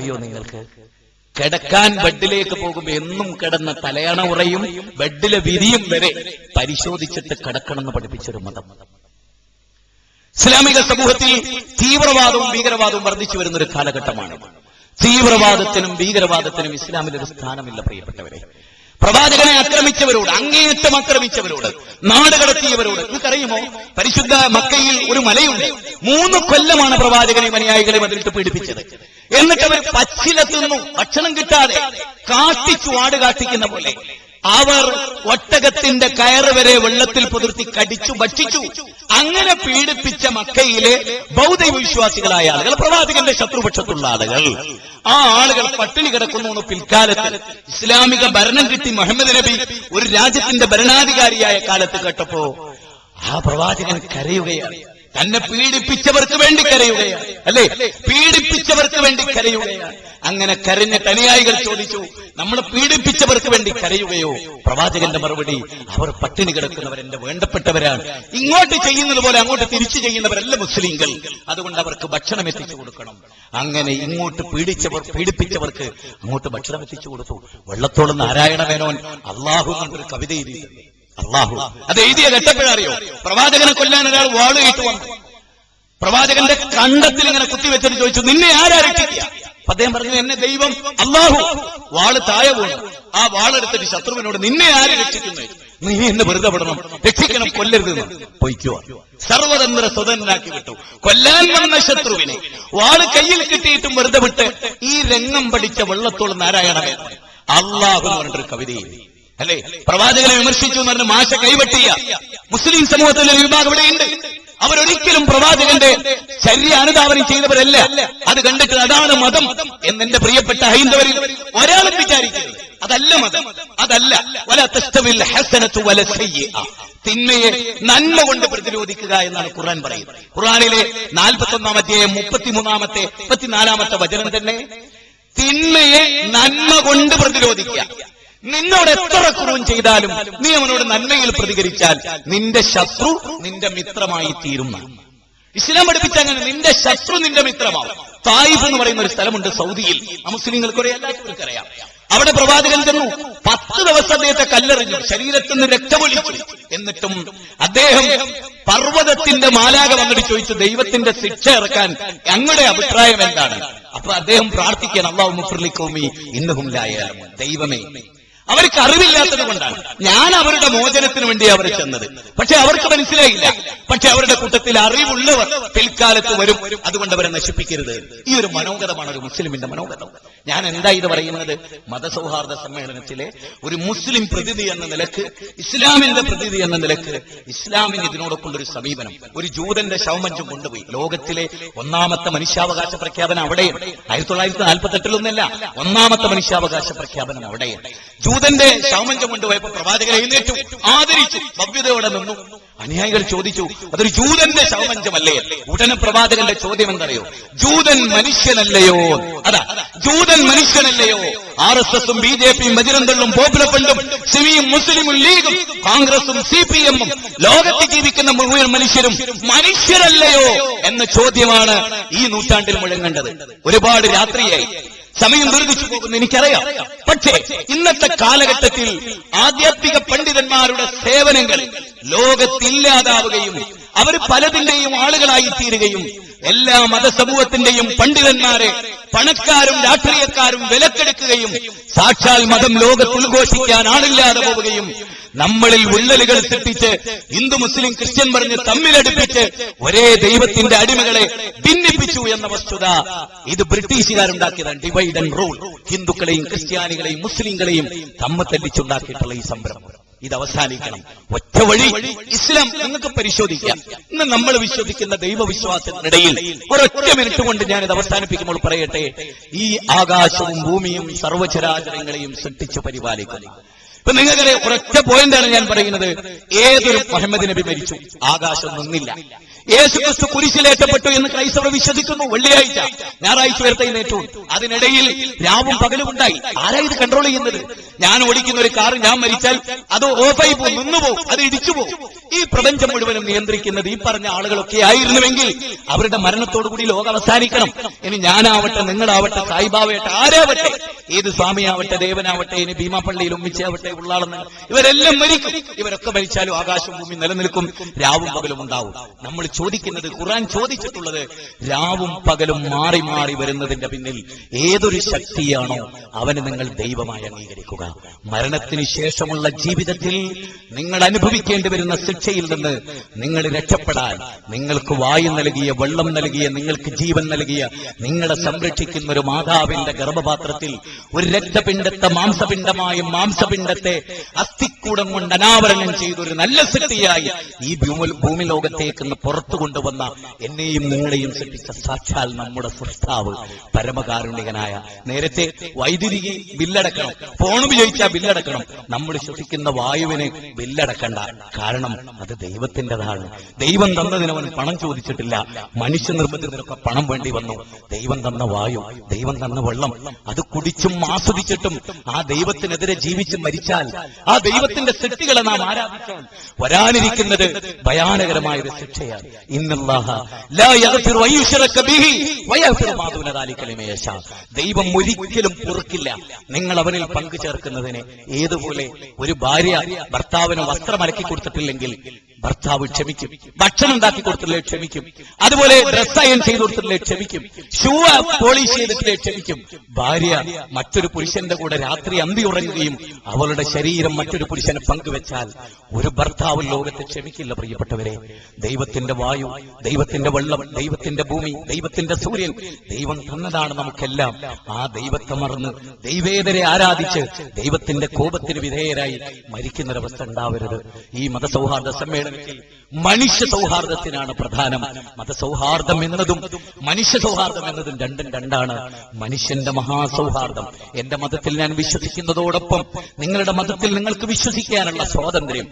അറിയോ നിങ്ങൾക്ക്? കിടക്കാൻ ബെഡിലേക്ക് പോകുമ്പോ എന്നും കിടന്ന തലയണ ഉറയും ബെഡിലെ വിരിയും വരെ പരിശോധിച്ചിട്ട് കിടക്കണമെന്ന് പഠിപ്പിച്ചൊരു മതം. ഇസ്ലാമിക സമൂഹത്തിൽ തീവ്രവാദവും ഭീകരവാദവും വർദ്ധിച്ചു വരുന്ന ഒരു കാലഘട്ടമാണ്. തീവ്രവാദത്തിനും ഭീകരവാദത്തിനും ഇസ്ലാമിൽ ഒരു സ്ഥാനമില്ല പ്രിയപ്പെട്ടവരെ. പ്രവാചകനെ ആക്രമിച്ചവരോട് അങ്ങേയറ്റം ആക്രമിച്ചവരോട് നാട് കടത്തിയവരോട് നിങ്ങൾക്കറിയുമോ? പരിശുദ്ധ മക്കയിൽ ഒരു മലയുണ്ട്. മൂന്ന് കൊല്ലമാണ് പ്രവാചകനെ മനിയായികളെ അതിലിട്ട് പീഡിപ്പിച്ചത്. എന്നിട്ട് അവർ പച്ചിലെത്തുന്നു ഭക്ഷണം കിട്ടാതെ കാട്ടിച്ചു ആട് കാട്ടിക്കുന്ന പോലെ. അവർ ഒട്ടകത്തിന്റെ കയറ് വരെ വെള്ളത്തിൽ പുതിർത്തി കടിച്ചു ഭക്ഷിച്ചു. അങ്ങനെ പീഡിപ്പിച്ച മക്കയിലെ ബൗദ്ധ വിശ്വാസികളായ ആളുകൾ പ്രവാചകന്റെ ശത്രുപക്ഷത്തുള്ള ആളുകൾ. ആ ആളുകൾ പട്ടിണി കിടക്കുന്നു പിൽക്കാലത്ത്. ഇസ്ലാമിക ഭരണം കിട്ടി മുഹമ്മദ് നബി ഒരു രാജ്യത്തിന്റെ ഭരണാധികാരിയായ കാലത്ത് കേട്ടപ്പോ ആ പ്രവാചകൻ കരയുകയാണ്. തന്നെ പീഡിപ്പിച്ചവർക്ക് വേണ്ടി കരയുകയാണ്. അല്ലേ? പീഡിപ്പിച്ചവർക്ക് വേണ്ടി കരയുകയാണ്. അങ്ങനെ കരഞ്ഞ തനിയായികൾ ചോദിച്ചു നമ്മൾ പീഡിപ്പിച്ചവർക്ക് വേണ്ടി കരയുകയോ? പ്രവാചകന്റെ മറുപടി അവർ പട്ടിണി കിടക്കുന്നവർ എന്റെ വേണ്ടപ്പെട്ടവരാണ്. ഇങ്ങോട്ട് ചെയ്യുന്നത് പോലെ അങ്ങോട്ട് തിരിച്ചു ചെയ്യുന്നവരല്ല മുസ്ലിങ്ങൾ അതുകൊണ്ട് അവർക്ക് ഭക്ഷണം എത്തിച്ചു കൊടുക്കണം. അങ്ങനെ ഇങ്ങോട്ട് പീഡിച്ചവർ പീഡിപ്പിച്ചവർക്ക് അങ്ങോട്ട് ഭക്ഷണം എത്തിച്ചു കൊടുത്തു. വെള്ളത്തോളം നാരായണ മേനോൻ അള്ളാഹു എന്നൊരു കവിത അള്ളാഹു. അത് എഴുതിയ ഘട്ടപ്പോഴറിയോ പ്രവാചകനെ കൊല്ലാൻ ഒരാൾ വാളുകയിട്ട് വന്നു. പ്രവാചകന്റെ കണ്ടത്തിൽ ഇങ്ങനെ കുത്തിവെച്ചിട്ട് ചോദിച്ചു നിന്നെ ആരാ രക്ഷിക്കുക? അദ്ദേഹം പറഞ്ഞു എന്നെ ദൈവം അള്ളാഹു. വാൾ താഴെ പോണു ആ വാളെടുത്തിട്ട് ശത്രുവിനോട് നിന്നെ ആര് രക്ഷിക്കുന്നു? നീ എന്നെ വെറുതെ പെടണം രക്ഷിക്കണം കൊല്ലരുത് പൊയ്ക്കുക സർവതന്ത്ര സ്വതന്ത്രനാക്കി വിട്ടു. കൊല്ലാൻ വന്ന ശത്രുവിനെ വാൾ കയ്യിൽ കിട്ടിയിട്ടും വെറുതെ വിട്ട് ഈ രംഗം പഠിച്ച വെള്ളത്തോളം നാരായണമേ അള്ളാഹു പറഞ്ഞിട്ടൊരു കവിതയിൽ അല്ലേ? പ്രവാചകനെ വിമർശിച്ചു എന്ന് പറഞ്ഞ് മാശ കൈവെട്ടിയ മുസ്ലിം സമൂഹത്തിലെ വിഭാഗം ഇവിടെയുണ്ട്. അവരൊരിക്കലും പ്രവാചകന്റെ ശരീര അനുധാവനം ചെയ്തവരല്ല. അത് കണ്ടിട്ട് അതാണ് മതം എന്നെന്റെ പ്രിയപ്പെട്ട ഹൈന്ദവരിൽ ഒരാളും വിചാരിക്കരുത്. അതല്ല മതം. അതല്ല. വല തസ്തവിൽ ഹസനത്തു വല സയ്യിഅ. തിന്മയെ നന്മ കൊണ്ട് പ്രതിരോധിക്കുക എന്നാണ് ഖുർആൻ പറയുന്നത്. ഖുർആനിലെ നാൽപ്പത്തി ഒന്നാമത്തെ മുപ്പത്തിമൂന്നാമത്തെ മുപ്പത്തിനാലാമത്തെ വചനം തന്നെ തിന്മയെ നന്മ കൊണ്ട് പ്രതിരോധിക്കുക. നിന്നോട് എത്ര കുറവും ചെയ്താലും നീ അവനോട് നന്മയിൽ പ്രതികരിച്ചാൽ നിന്റെ ശത്രു നിന്റെ മിത്രമായി തീരുന്നു ഇസ്ലാം പഠിപ്പിച്ച അങ്ങനെ നിന്റെ ശത്രു നിന്റെ മിത്രമാവും. തായിഫ് എന്ന് പറയുന്ന ഒരു സ്ഥലമുണ്ട് സൗദിയിൽ. മുസ്ലിങ്ങൾക്ക് എല്ലാവർക്കും അറിയാം. അവിടെ പ്രവാചകൻ ചെന്നു. പത്ത് ദിവസം അദ്ദേഹത്തെ കല്ലെറിഞ്ഞു. ശരീരത്തിൽ നിന്ന് രക്തമൊലിച്ചു എന്നിട്ടും അദ്ദേഹം പർവതത്തിന്റെ മാലാക വന്നിട്ട് ചോദിച്ചു ദൈവത്തിന്റെ ശിക്ഷ ഇറക്കാൻ ഞങ്ങളുടെ അഭിപ്രായം എന്താണ്? അപ്പൊ അദ്ദേഹം പ്രാർത്ഥിക്കാൻ അള്ളാഹു മുഫ്രലിക്കോമി ഇന്നഹും ലായാലും ദൈവമേ അവർക്ക് അറിവില്ലാത്തത് കൊണ്ടാണ്. ഞാൻ അവരുടെ മോചനത്തിന് വേണ്ടി അവർ ചെന്നത്. പക്ഷെ അവർക്ക് മനസ്സിലായില്ല. പക്ഷെ അവരുടെ കൂട്ടത്തിൽ അറിവുള്ളവർ പിൽക്കാലത്ത് വരും. അതുകൊണ്ട് അവരെ നശിപ്പിക്കരുത്. ഈ ഒരു മനോഗതമാണ് ഒരു മുസ്ലിമിന്റെ മനോഗതം. ഞാൻ എന്താ ഇത് പറയുന്നത്? മതസൗഹാർദ്ദ സമ്മേളനത്തിലെ ഒരു മുസ്ലിം പ്രതിനിധി എന്ന നിലയ്ക്ക് ഇസ്ലാമിന്റെ പ്രതിനിധി എന്ന നിലയ്ക്ക് ഇസ്ലാമിന് ഇതിനോടൊപ്പം ഒരു സമീപനം. ഒരു ജൂതന്റെ ശവമഞ്ചം കൊണ്ടുപോയി. ലോകത്തിലെ ഒന്നാമത്തെ മനുഷ്യാവകാശ പ്രഖ്യാപനം അവിടെയാണ്. ആയിരത്തി തൊള്ളായിരത്തി നാൽപ്പത്തി എട്ടിലൊന്നല്ല ഒന്നാമത്തെ മനുഷ്യാവകാശ പ്രഖ്യാപനം അവിടെയാണ്. ജൂതന്റെ ശവമഞ്ചം കൊണ്ടുപോയപ്പോ പ്രവാചകൻ എഴുന്നേറ്റു. ആദരിച്ചു. ഭവ്യതയോടെ നിന്നു. അനുയായികൾ ചോദിച്ചു അതൊരു ജൂതന്റെ ശവമഞ്ചമല്ലേ ഉടനെ പ്രവാചകന്റെ ചോദ്യം എന്തറിയോ? ജൂതൻ മനുഷ്യനല്ലയോ? അതാ ജൂതൻ മനുഷ്യനല്ലയോ? ആർ എസ് എസും ബി ജെ പിയും ബജിരന്തള്ളും പോപ്പുലർ ഫണ്ടും സിമിയും മുസ്ലിമും ലീഗും കോൺഗ്രസും സി പി എമ്മും ലോകത്ത് ജീവിക്കുന്ന മുഴുവൻ മനുഷ്യരും മനുഷ്യരല്ലയോ? എന്ന ചോദ്യമാണ് ഈ നൂറ്റാണ്ടിൽ മുഴങ്ങേണ്ടത്. ഒരുപാട് രാത്രിയായി. സമയം ദുരിതിച്ചു പോകുന്നു എനിക്കറിയാം. പക്ഷേ ഇന്നത്തെ കാലഘട്ടത്തിൽ ആധ്യാത്മിക പണ്ഡിതന്മാരുടെ സേവനങ്ങൾ ലോകത്തില്ലാതാവുകയും അവർ പലതിന്റെയും ആളുകളായി തീരുകയും എല്ലാ മതസമൂഹത്തിന്റെയും പണ്ഡിതന്മാരെ പണക്കാരും രാഷ്ട്രീയക്കാരും വിലക്കെടുക്കുകയും സാക്ഷാൽ മതം ലോകത്ത് ഉദ്ഘോഷിക്കാൻ ആളില്ലാതെ പോവുകയും നമ്മളിൽ വിള്ളലുകൾ സൃഷ്ടിച്ച് ഹിന്ദു മുസ്ലിം ക്രിസ്ത്യൻ പറഞ്ഞ് തമ്മിലടുപ്പിച്ച് ഒരേ ദൈവത്തിന്റെ അടിമകളെ ഭിന്നിപ്പിച്ചു എന്ന വസ്തുത ഇത് ബ്രിട്ടീഷുകാരുണ്ടാക്കിയതാണ് ഡിവൈഡ് ആൻഡ് റൂൾ. ഹിന്ദുക്കളെയും ക്രിസ്ത്യാനികളെയും മുസ്ലിങ്ങളെയും തമ്മ ഈ സംരംഭം. ഇത് അവസാനിക്കണം ഒറ്റ വഴി ഇസ്ലാം നിങ്ങൾക്ക് പരിശോധിക്കാം. ഇന്ന് നമ്മൾ വിശ്വസിക്കുന്ന ദൈവവിശ്വാസത്തിനിടയിൽ ഒരൊറ്റ മിനിറ്റ് കൊണ്ട് ഞാൻ ഇത് അവസാനിപ്പിക്കുമ്പോൾ പറയട്ടെ? ഈ ആകാശവും ഭൂമിയും സർവചരാചരങ്ങളെയും സൃഷ്ടിച്ചു പരിപാലിക്കുന്നു. ഇപ്പൊ നിങ്ങൾക്കറിയാം ഒരൊറ്റ പോയിന്റാണ് ഞാൻ പറയുന്നത്. ഏതൊരു മുഹമ്മദ് നബി മരിച്ചു? ആകാശം നിന്നില്ല. യേശു ക്രിസ്തു കുരിശിലേറ്റപ്പെട്ടു എന്ന് ക്രൈസ്തവർ വിശ്വസിക്കുന്നു വെള്ളിയാഴ്ച ഞായറാഴ്ച ഉയർത്തെഴുന്നേറ്റു അതിനിടയിൽ രാവും പകലും ഉണ്ടായി. ആരാ ഇത് കൺട്രോൾ ചെയ്യുന്നത്? ഞാൻ ഓടിക്കുന്ന ഒരു കാർ ഞാൻ മരിച്ചാൽ അത് ഓഫായി പോകും നിന്നുപോകും അത് ഇടിച്ചു പോകും. ഈ പ്രപഞ്ചം മുഴുവനും നിയന്ത്രിക്കുന്നത് ഈ പറഞ്ഞ ആളുകളൊക്കെ ആയിരുന്നുവെങ്കിൽ അവരുടെ മരണത്തോടുകൂടി ലോകം അവസാനിക്കണം. ഇനി ഞാനാവട്ടെ നിങ്ങളാവട്ടെ സായിബാവട്ടെ ആരാവട്ടെ ഏത് സ്വാമിയാവട്ടെ ദേവനാവട്ടെ ഇനി ഭീമാപ്പള്ളിയിൽ ഉമ്മിച്ചാവട്ടെ ഉള്ളാളെന്ന് ഇവരെല്ലാം മരിക്കും. ഇവരൊക്കെ മരിച്ചാലും ആകാശവും ഭൂമി നിലനിൽക്കും. രാവും പകലും ഉണ്ടാവും. നമ്മൾ ചോദിക്കുന്നത് ഖുറാൻ ചോദിച്ചിട്ടുള്ളത് രാവും പകലും മാറി മാറി വരുന്നതിന്റെ പിന്നിൽ ഏതൊരു ശക്തിയാണോ അവന് നിങ്ങൾ ദൈവമായി അംഗീകരിക്കുക. മരണത്തിന് ശേഷമുള്ള ജീവിതത്തിൽ നിങ്ങൾ അനുഭവിക്കേണ്ടി വരുന്ന ശിക്ഷയിൽ നിന്ന് നിങ്ങൾ രക്ഷപ്പെടാൻ നിങ്ങൾക്ക് വായു നൽകിയ വെള്ളം നൽകിയ നിങ്ങൾക്ക് ജീവൻ നൽകിയ നിങ്ങളെ സംരക്ഷിക്കുന്ന ഒരു മാതാവിന്റെ ഗർഭപാത്രത്തിൽ ഒരു രക്തപിണ്ഡത്തെ മാംസപിണ്ഡമായ മാംസപിണ്ഡത്തെ Este, a picture അസ്ഥിക്കൂടം കൊണ്ട് അനാവരണം ചെയ്തൊരു നല്ല ശക്തിയായി ഈ ഭൂമി ലോകത്തേക്ക് പുറത്തു കൊണ്ടുവന്ന എന്നെയും നിങ്ങളെയും സൃഷ്ടിച്ച സാക്ഷാൽ നമ്മുടെ സൃഷ്ടാവ് പരമകാരുണികനായ. നേരത്തെ വൈദ്യുതി ബില്ലടക്കണം. ഫോണ് ഉപയോഗിച്ചാൽ ബില്ലടക്കണം. നമ്മൾ ശ്വസിക്കുന്ന വായുവിന് ബില്ലടക്കണ്ട. കാരണം അത് ദൈവത്തിന്റെതാണ്. ദൈവം തന്നതിന് അവൻ പണം ചോദിച്ചിട്ടില്ല. മനുഷ്യ നിർബന്ധത്തിനൊക്കെ പണം വേണ്ടി വന്നു. ദൈവം തന്ന വായു ദൈവം തന്ന വെള്ളം അത് കുടിച്ചും ആസ്വദിച്ചിട്ടും ആ ദൈവത്തിനെതിരെ ജീവിച്ച് മരിച്ചാൽ ആ ദൈവത്തിന്റെ സൃഷ്ടികളെ നാം ആരാധിച്ചാൽ വരാനിരിക്കുന്നത് ഭയാനകരമായ ഒരു ശിക്ഷയാണ്. ദൈവം ഒരിക്കലും പൊറുക്കില്ല നിങ്ങൾ അവനിൽ പങ്കു ചേർക്കുന്നതിന് ഏതുപോലെ ഒരു ഭാര്യ ഭർത്താവിന് വസ്ത്രം അലക്കി കൊടുത്തിട്ടില്ലെങ്കിൽ ഭർത്താവ് ക്ഷമിക്കും. ഭക്ഷണം ഉണ്ടാക്കി കൊടുത്തില്ലേ ക്ഷമിക്കും. അതുപോലെ ഡ്രസ് അയൺ ചെയ്ത് കൊടുത്തില്ലേ ക്ഷമിക്കും. ഷൂ പോളിഷ് ചെയ്തിട്ടില്ലേ ക്ഷമിക്കും. ഭാര്യ മറ്റൊരു പുരുഷന്റെ കൂടെ രാത്രി അന്തി ഉറങ്ങുകയും അവളുടെ ശരീരം മറ്റൊരു പുരുഷനെ പങ്കുവെച്ചാൽ ഒരു ഭർത്താവ് ലോകത്തെ ക്ഷമിക്കില്ല പ്രിയപ്പെട്ടവരെ. ദൈവത്തിന്റെ വായു ദൈവത്തിന്റെ വെള്ളം ദൈവത്തിന്റെ ഭൂമി ദൈവത്തിന്റെ സൂര്യൻ ദൈവം തന്നതാണ് നമുക്കെല്ലാം. ആ ദൈവത്തെ മറന്ന് ദൈവേതരെ ആരാധിച്ച് ദൈവത്തിന്റെ കോപത്തിന് വിധേയരായി മരിക്കുന്നൊരവസ്ഥ ഉണ്ടാവരുത്. ഈ മതസൗഹാർദ്ദ സമ്മേളനത്തിൽ മനുഷ്യ സൗഹാർദ്ദത്തിനാണ് പ്രധാനം. മതസൗഹാർദ്ദം എന്നതും മനുഷ്യ സൗഹാർദ്ദം എന്നതും രണ്ടും രണ്ടാണ്. മനുഷ്യന്റെ മഹാസൗഹാർദ്ദം. എന്റെ മതത്തിൽ ഞാൻ വിശ്വസിക്കുന്നതോടൊപ്പം നിങ്ങളുടെ മതത്തിൽ നിങ്ങൾക്ക് വിശ്വസിക്കാനുള്ള സ്വാതന്ത്ര്യം.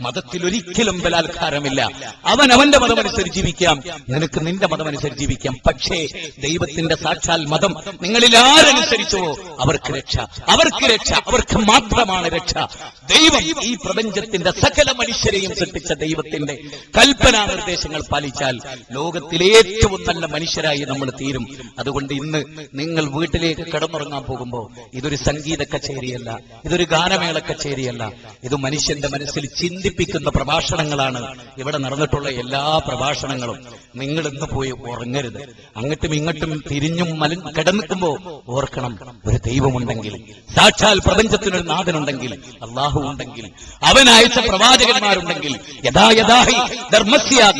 മതത്തിൽ ഒരിക്കലും ബലാത്കാരമില്ല. അവൻ അവന്റെ മതമനുസരിച്ച് ജീവിക്കാം. നിനക്ക് നിന്റെ മതമനുസരിച്ച് ജീവിക്കാം. പക്ഷേ ദൈവത്തിന്റെ സാക്ഷാൽ മതം നിങ്ങളിൽ അവർക്ക് രക്ഷ. അവർക്ക് രക്ഷ. അവർക്ക് മാത്രമാണ് രക്ഷ. ദൈവം ഈ പ്രപഞ്ചത്തിന്റെ സകല മനുഷ്യരെയും സൃഷ്ടിച്ച ദൈവത്തിന്റെ കൽപ്പനാ നിർദ്ദേശങ്ങൾ പാലിച്ചാൽ ലോകത്തിലെ ഏറ്റവും നല്ല മനുഷ്യരായി നമ്മൾ തീരും. അതുകൊണ്ട് ഇന്ന് നിങ്ങൾ വീട്ടിലേക്ക് കിടന്നുറങ്ങാൻ പോകുമ്പോൾ ഇതൊരു സംഗീത കച്ചേരിയല്ല ഇതൊരു ഗാനമേള കച്ചേരിയല്ല. ഇത് മനുഷ്യന്റെ മനസ്സിൽ ചിന്തിപ്പിക്കുന്ന പ്രഭാഷണങ്ങളാണ്. ഇവിടെ നടന്നിട്ടുള്ള എല്ലാ പ്രഭാഷണങ്ങളും നിങ്ങൾ ഇന്ന് പോയി ഉറങ്ങരുത്. അങ്ങോട്ടും ഇങ്ങോട്ടും തിരിഞ്ഞും മല കിടന്നിക്കുമ്പോ ഓർക്കണം ഒരു ദൈവമുണ്ടെങ്കിൽ സാക്ഷാൽ പ്രപഞ്ചത്തിനൊരു നാഥനുണ്ടെങ്കിൽ അള്ളാഹു ഉണ്ടെങ്കിൽ അവൻ പ്രവാചകന്മാരുണ്ടെങ്കിൽ യഥാ യഥാ ധർമ്മസ്യ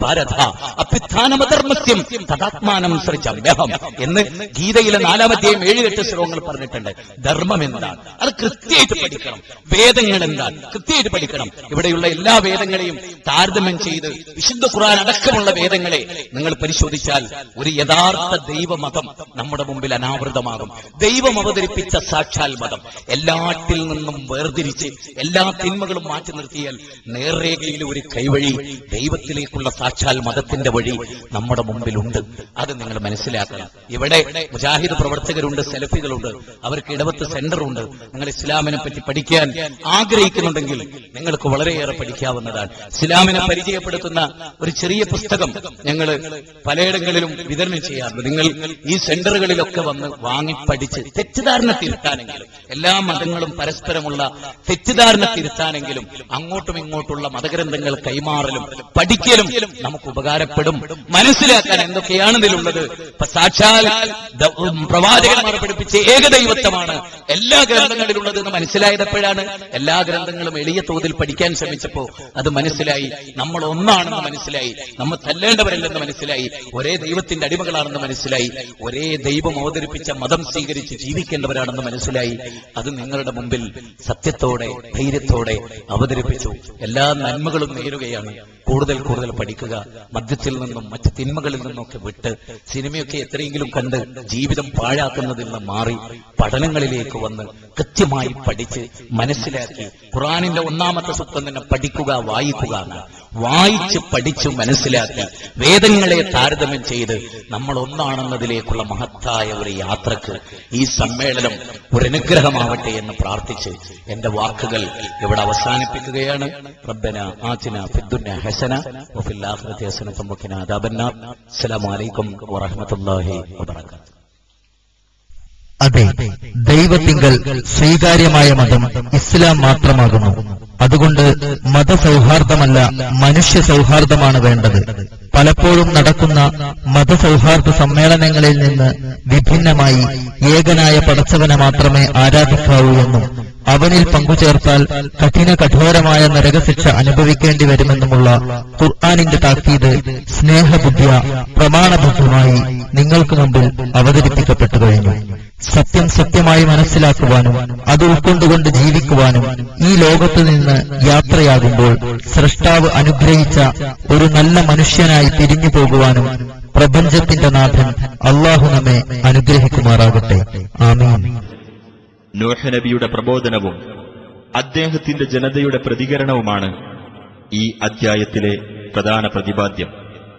ഭാരത അഭ്യുത്ഥാനമധർമ്മസ്യം തഥാത്മാനം സൃജമ്യഹം എന്ന് ഗീതയിലെ നാലാമത്തെയും ഏഴ് എട്ട് ശ്ലോകങ്ങൾ പറഞ്ഞിട്ടുണ്ട്. ധർമ്മം എന്താണ് അത് കൃത്യമായിട്ട് പഠിക്കണം. വേദങ്ങൾ എന്താണ് കൃത്യമായിട്ട് പഠിക്കണം. ഇവിടെയുള്ള എല്ലാ വേദങ്ങളെയും താരതമ്യം ചെയ്ത് വിശുദ്ധ ഖുർആൻ അടക്കമുള്ള വേദങ്ങളെ നിങ്ങൾ പരിശോധിച്ചാൽ ഒരു യഥാർത്ഥ ദൈവമതം നമ്മുടെ മുമ്പിൽ അനാവൃതമാകും. ദൈവം അവതരിപ്പിച്ച സാക്ഷാൽ മതം എല്ലാറ്റിൽ നിന്നും വേർതിരിച്ച് എല്ലാ തിന്മകളും മാറ്റി നിർത്തിയാൽ നേർരേഖയിൽ ഒരു കൈവഴി ദൈവത്തിലേക്കുള്ള സാക്ഷാൽ മതത്തിന്റെ വഴി നമ്മുടെ മുമ്പിലുണ്ട്. അത് നിങ്ങൾ മനസ്സിലാക്കണം. ഇവിടെ മുജാഹിദ് പ്രവർത്തകരുണ്ട് സെലഫികളുണ്ട്. അവർക്ക് ഇടവത്ത് സെന്ററുണ്ട്. നിങ്ങൾ ഇസ്ലാമിനെ പറ്റി പഠിക്കാൻ ആഗ്രഹിക്കുന്നുണ്ടെങ്കിൽ നിങ്ങൾക്ക് വളരെയേറെ പഠിക്കാവുന്നതാണ്. ഇസ്ലാമിനെ പരിചയപ്പെടുത്തുന്ന ഒരു ചെറിയ പുസ്തകം ഞങ്ങൾ പലയിടങ്ങളിലും വിതരണം ചെയ്യാറുണ്ട്. നിങ്ങൾ ഈ സെന്ററുകളിലൊക്കെ വന്ന് വാങ്ങി പഠിച്ച് തെറ്റിദ്ധാരണ തിരുത്താനെങ്കിലും എല്ലാ മതങ്ങളും പരസ്പരമുള്ള തെറ്റിദ്ധാരണ തിരുത്താനെങ്കിലും അങ്ങോട്ടും ഇങ്ങോട്ടുള്ള മതഗ്രന്ഥങ്ങൾ കൈമാറലും പഠിക്കലും നമുക്ക് ഉപകാരപ്പെടും. മനസ്സിലാക്കാൻ എന്തൊക്കെയാണ് ഇതിലുള്ളത്? സാക്ഷാൽ പ്രവാചകന്മാർ പഠിപ്പിച്ച ഏകദൈവത്വമാണ്. എല്ലാ ഗ്രന്ഥങ്ങളിലുള്ളത് എന്ന് മനസ്സിലായതപ്പോഴാണ് എല്ലാ ഗ്രന്ഥങ്ങളും എളിയ തോതിൽ പഠിക്കാൻ ശ്രമിച്ചപ്പോ അത് മനസ്സിലായി. നമ്മൾ ഒന്നാണെന്ന് മനസ്സിലായി. നമ്മൾ തല്ലേണ്ടവരല്ലെന്ന് മനസ്സിലായി. ഒരേ ദൈവത്തിന്റെ അടിമകളാണെന്ന് മനസ്സിലായി. ഒരേ ദൈവം അവതരിപ്പിച്ച മതം സ്വീകരിച്ച് ജീവിക്കേണ്ടവരാണെന്ന് മനസ്സിലായി. അത് നിങ്ങളുടെ മുമ്പിൽ സത്യത്തോടെ ധൈര്യത്തോടെ അവതരിപ്പിച്ചു. എല്ലാ നന്മകളും നേരുകയാണ്. കൂടുതൽ കൂടുതൽ പഠിക്കുക മദ്യത്തിൽ നിന്നും മറ്റ് തിന്മകളിൽ നിന്നൊക്കെ വിട്ട് സിനിമയൊക്കെ എത്രയെങ്കിലും കണ്ട് ജീവിതം പാഴാക്കുന്നതിൽ നിന്ന് മാറി പഠനങ്ങളിലേക്ക് വന്ന് കൃത്യമായി പഠിച്ച് മനസ്സിലാക്കി ഖുറാനിന്റെ ഒന്നാമത്തെ സ്വപ്നം തന്നെ പഠിക്കുക വായിക്കുക വായിച്ച് പഠിച്ചു മനസ്സിലാക്കി വേദങ്ങളെ താരതമ്യം ചെയ്ത് നമ്മൾ ഒന്നാണെന്നതിലേക്കുള്ള മഹത്തായ ഒരു യാത്രയ്ക്ക് ഈ സമ്മേളനം ഒരു അനുഗ്രഹമാവട്ടെ എന്ന് പ്രാർത്ഥിച്ച് എന്റെ വാക്കുകൾ ഇവിടെ അവസാനിപ്പിക്കുകയാണ്. റബ്ബന ആതിന ഫിദ്ദുന്യ ഹസന വഫിൽ ആഖിറതി ഹസനത്തും വഖിന അദാബന്നാർ. അസ്സലാമു അലൈക്കും വറഹ്മത്തുള്ളാഹി വബറകാതുഹു. അതെ ദൈവത്തിങ്കൽ സ്വീകാര്യമായ മതം ഇസ്ലാം മാത്രമാകുന്നു. അതുകൊണ്ട് മതസൗഹാർദ്ദമല്ല മനുഷ്യ സൗഹാർദ്ദമാണ് വേണ്ടത്. പലപ്പോഴും നടക്കുന്ന മതസൗഹാർദ്ദ സമ്മേളനങ്ങളിൽ നിന്ന് വിഭിന്നമായി ഏകനായ പടച്ചവനെ മാത്രമേ ആരാധിക്കാവൂ എന്നും അവനിൽ പങ്കുചേർത്താൽ കഠിന കഠോരമായ നരകശിക്ഷ അനുഭവിക്കേണ്ടി വരുമെന്നുമുള്ള ഖുർആാനിന്റെ താക്കീത് സ്നേഹബുദ്ധിയ പ്രമാണബദ്ധമായി നിങ്ങൾക്ക് മുമ്പിൽ അവതരിപ്പിക്കപ്പെട്ടു കഴിഞ്ഞു. സത്യം സത്യമായി മനസ്സിലാക്കുവാനും അത് ഉൾക്കൊണ്ടുകൊണ്ട് ജീവിക്കുവാനും ഈ ലോകത്തു നിന്ന് യാത്രയാകുമ്പോൾ സൃഷ്ടാവ് അനുഗ്രഹിച്ച ഒരു നല്ല മനുഷ്യനായി പിരിഞ്ഞു പോകുവാനും പ്രപഞ്ചത്തിന്റെ നാഥൻ അള്ളാഹു നമ്മെ അനുഗ്രഹിക്കുമാറാകട്ടെ. ആമീൻ. നൂഹ് നബിയുടെ പ്രബോധനവും അദ്ദേഹത്തിന്റെ ജനതയുടെ പ്രതികരണവുമാണ് ഈ അധ്യായത്തിലെ പ്രധാന പ്രതിപാദ്യം.